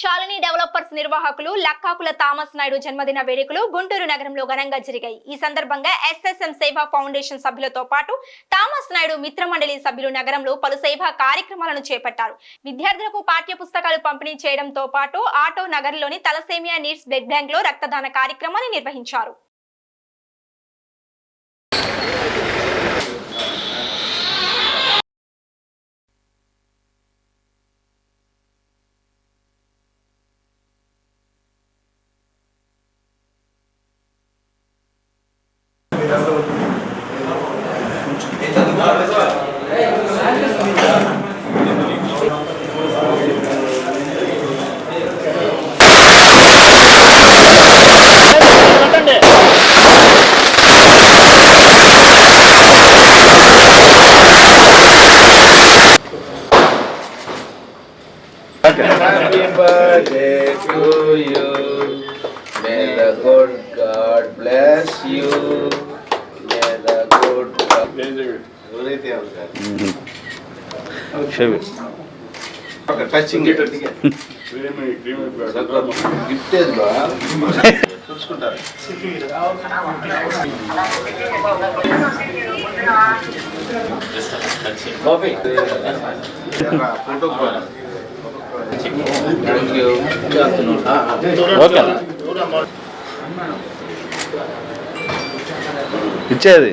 Shalini developers నిర్వాహకులు Lakkakula Thomas Naidu జన్మదిన వేడుకలు గుంటూరు నగరంలో ఘనంగా జరిగాయి. ఈ సందర్భంగా ఎస్ఎస్ఎం సేవా ఫౌండేషన్ సభ్యులతో పాటు థామస్ నాయుడు మిత్రమండలి సభ్యులు నగరంలో పలు సేవా కార్యక్రమాలను చేపట్టారు. విద్యార్థులకు పాఠ్య పుస్తకాలు పంపిణీ చేయడంతో పాటు ఆటో నగర్లోని తలసేమియా నీడ్స్ బ్లడ్ బ్యాంక్లో రక్తదాన కార్యక్రమాన్ని నిర్వహించారు. Happy birthday to you. May the good God bless you. ఎవరైతే ఒక టచింగ్ గిఫ్ట్ ఏది బా చూసుకుంటారు ఫోటో ఇచ్చేది.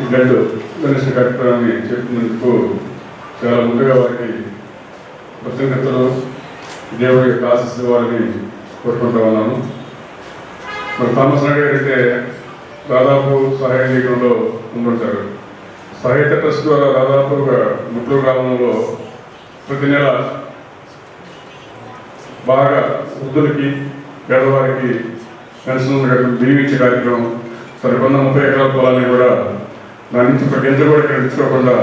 ఈ బ్లడ్ డొనేషన్ కార్యక్రమాన్ని చెప్పినందుకు చాలా ముందుగా వారికి కృతజ్ఞతలు. దేవుడి యొక్క ఆశీస్సులు వారిని కోరుకుంటా ఉన్నాను. మరి థామస్ నాయుడు గారు అయితే దాదాపు సహాయ చేయడంలో ఉండుంటారు సహాయత ట్రస్ట్ ద్వారా దాదాపుగా ముట్లూరు గ్రామంలో ప్రతి నెల బాగా వృద్ధులకి పేదవారికి పెన్షన్ దీవించే కార్యక్రమం సరికొంద ముప్పై ఎకరాల పొలాన్ని కూడా దాని నుంచి ఒక గింజ కూడా ఇక్కడ తీసుకోకుండా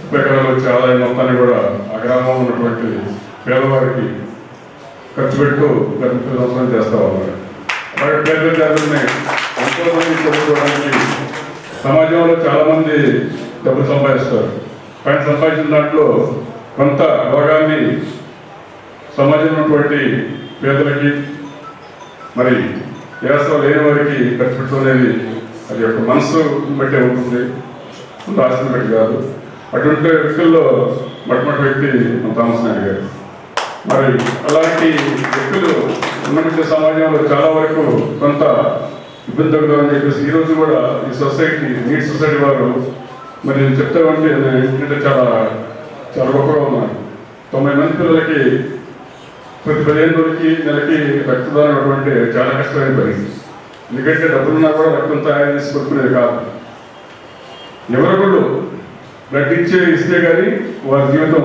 ముప్పై ఎకరాలు వచ్చే ఆదాయం మొత్తాన్ని కూడా ఆ గ్రామంలో ఉన్నటువంటి పేదవారికి ఖర్చు పెడుతూ గత ముప్పై చేస్తా ఉన్నారు. అలాగే పేద విద్యార్థుల్ని ఎంతో మంది చదువుకోవడానికి సమాజంలో చాలా మంది డబ్బులు సంపాదిస్తారు. పైన సంపాదించిన దాంట్లో కొంత భాగాన్ని సమాజంలో ఉన్నటువంటి పేదలకి మరి వ్యవస్థ లేని వారికి ఖర్చు పెట్టడం అనేది అది యొక్క మనసు బట్టే ఉంటుంది. రాసిన బట్టి కాదు. అటువంటి వ్యక్తుల్లో మొట్టమొదటి వ్యక్తి థామస్ నాయుడు గారు. మరి అలాంటి వ్యక్తులు ఉన్నటువంటి సమాజంలో చాలా వరకు కొంత ఇబ్బంది అని చెప్పేసి ఈ రోజు కూడా ఈ సొసైటీ నీట్ సొసైటీ వారు మరి నేను చెప్తామంటే ఏంటంటే చాలా చాలా గొప్పగా ఉన్నారు. తొంభై మంది పిల్లలకి ప్రతి పదిహేను రోజులకి నెలకి రక్తదానం అటువంటి చాలా కష్టమైన పరిస్థితి. ఎందుకంటే డబ్బులున్నా కూడా రక్తం తయారు చేసి కొట్టుకునేది కాదు. ఎవరొకళ్ళు బ్లడ్ ఇచ్చే ఇస్తే కానీ వారి జీవితం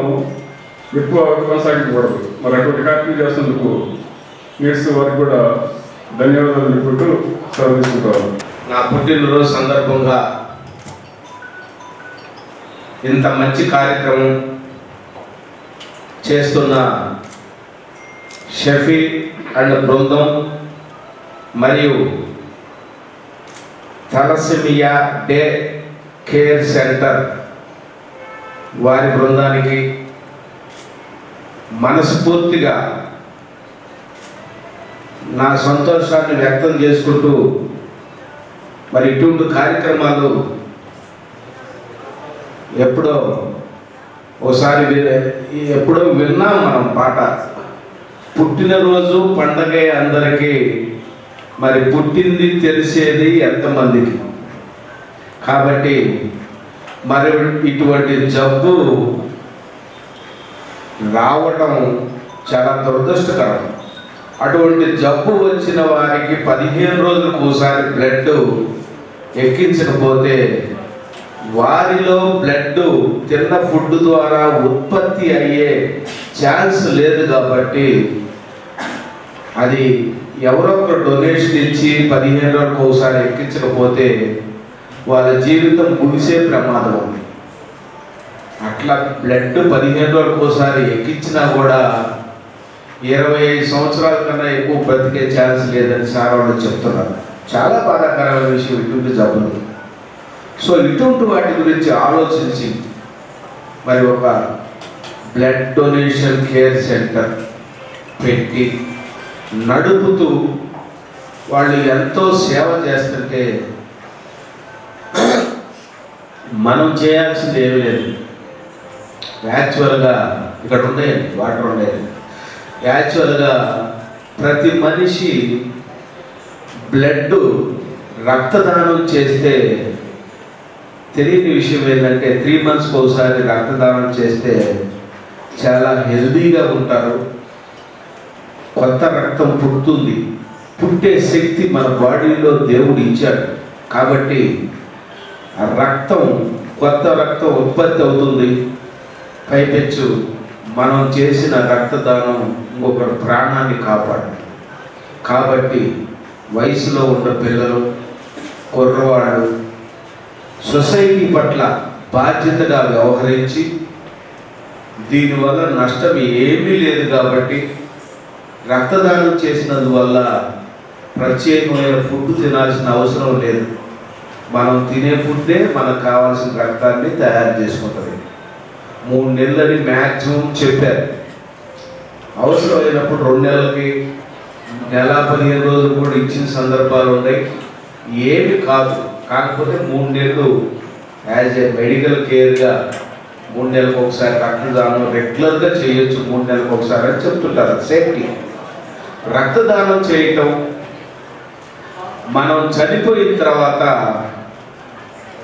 ఎక్కువ కొనసాగించకూడదు మరి అటువంటి కార్యక్రమం చేస్తున్నందుకు నీడ్స్ వారికి కూడా ధన్యవాదాలు చెప్పుకుంటూ సెలవు నా పుట్టినరోజు సందర్భంగా ఇంత మంచి కార్యక్రమం చేస్తున్న షఫీ అండ్ బృందం మరియు థలసిమియా డే కేర్ సెంటర్ వారి బృందానికి మనస్ఫూర్తిగా నా సంతోషాన్ని వ్యక్తం చేసుకుంటూ మరి ఇటువంటి కార్యక్రమాలు ఎప్పుడో ఒకసారి ఎప్పుడో విన్నాం మనం పాట. పుట్టినరోజు పండగే అందరికీ మరి పుట్టింది తెలిసేది ఎంతమందికి? కాబట్టి మరి ఇటువంటి జబ్బు రావటం చాలా దురదృష్టకరం. అటువంటి జబ్బు వచ్చిన వారికి పదిహేను రోజులకు ఒకసారి బ్లడ్ ఎక్కించకపోతే వారిలో బ్లడ్ తిన్న ఫుడ్ ద్వారా ఉత్పత్తి అయ్యే ఛాన్స్ లేదు కాబట్టి అది ఎవరో ఒక డొనేషన్ ఇచ్చి పదిహేను రోజులకు ఒకసారి ఎక్కించకపోతే వాళ్ళ జీవితం ముగిసే ప్రమాదం ఉంది. అట్లా బ్లడ్ పదిహేను రోజులకు ఒకసారి ఎక్కించినా కూడా ఇరవై ఐదు సంవత్సరాల కన్నా ఎక్కువ బ్రతికే ఛాన్స్ లేదని సార్ వాళ్ళు చెప్తున్నారు. చాలా బాధాకరమైన విషయం ఇటువంటి జబ్బులు. సో ఇటువంటి వాటి గురించి ఆలోచించి మరి ఒక బ్లడ్ డొనేషన్ కేర్ సెంటర్ పెట్టి నడుపుతూ వాళ్ళు ఎంతో సేవ చేస్తుంటే మనం చేయాల్సింది ఏమీ లేదు. యాక్చువల్గా ఇక్కడ ఉన్నాయండి వాటర్ ఉండేది యాక్చువల్గా ప్రతి మనిషి బ్లడ్ రక్తదానం చేస్తే తెలియని విషయం ఏంటంటే త్రీ మంత్స్కి ఒకసారి రక్తదానం చేస్తే చాలా హెల్దీగా ఉంటారు. కొత్త రక్తం పుడుతుంది. పుట్టే శక్తి మన బాడీలో దేవుడు ఇచ్చాడు. కాబట్టి రక్తం కొత్త రక్తం ఉత్పత్తి అవుతుంది. పైపెచ్చు మనం చేసిన రక్తదానం ఇంకొకరి ప్రాణాన్ని కాపాడు కాబట్టి వయసులో ఉన్న పిల్లలు కుర్రవాళ్ళు సొసైటీ పట్ల బాధ్యతగా వ్యవహరించి దీనివల్ల నష్టం ఏమీ లేదు కాబట్టి రక్తదానం చేసినందువల్ల ప్రత్యేకమైన ఫుడ్ తినాల్సిన అవసరం లేదు. మనం తినే ఫుడ్డే మనకు కావాల్సిన రక్తాన్ని తయారు చేసుకుంటుంది. మూడు నెలలని మ్యాక్సిమం చెప్పారు. అవసరమైనప్పుడు రెండు నెలలకి నెల పదిహేను రోజులు కూడా ఇచ్చిన సందర్భాలు ఉన్నాయి. ఏమి కాదు. కాకపోతే మూడు నెలలు యాజ్ ఏ మెడికల్ కేర్గా మూడు నెలలకు ఒకసారి రక్తదానం రెగ్యులర్గా చేయొచ్చు మూడు నెలలకు ఒకసారి అని చెప్తుంటారు. సేఫ్టీ. రక్తదానం చేయటం మనం చనిపోయిన తర్వాత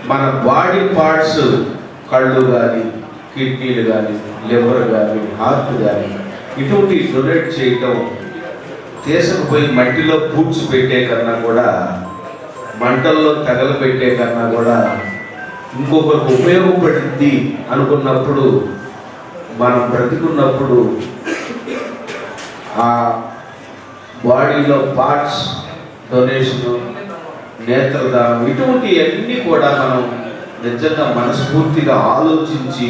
మన బాడీ పార్ట్స్ కళ్ళు కానీ కిడ్నీలు కానీ లివర్ కానీ హార్ట్ కానీ ఇటువంటి డొనేట్ చేయటం తీసుకుపోయి మట్టిలో పూడ్చి పెట్టే కన్నా కూడా మంటల్లో తగలబెట్టే కన్నా కూడా ఇంకొకరికి ఉపయోగపడింది అనుకున్నప్పుడు మనం బ్రతికున్నప్పుడు ఆ బాడీలో పార్ట్స్ డొనేషను నేత్రదానం ఇటువంటి అన్నీ కూడా మనం నిజంగా మనస్ఫూర్తిగా ఆలోచించి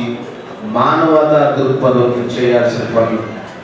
మానవతా దృక్పథం చేయాల్సిన పనులు.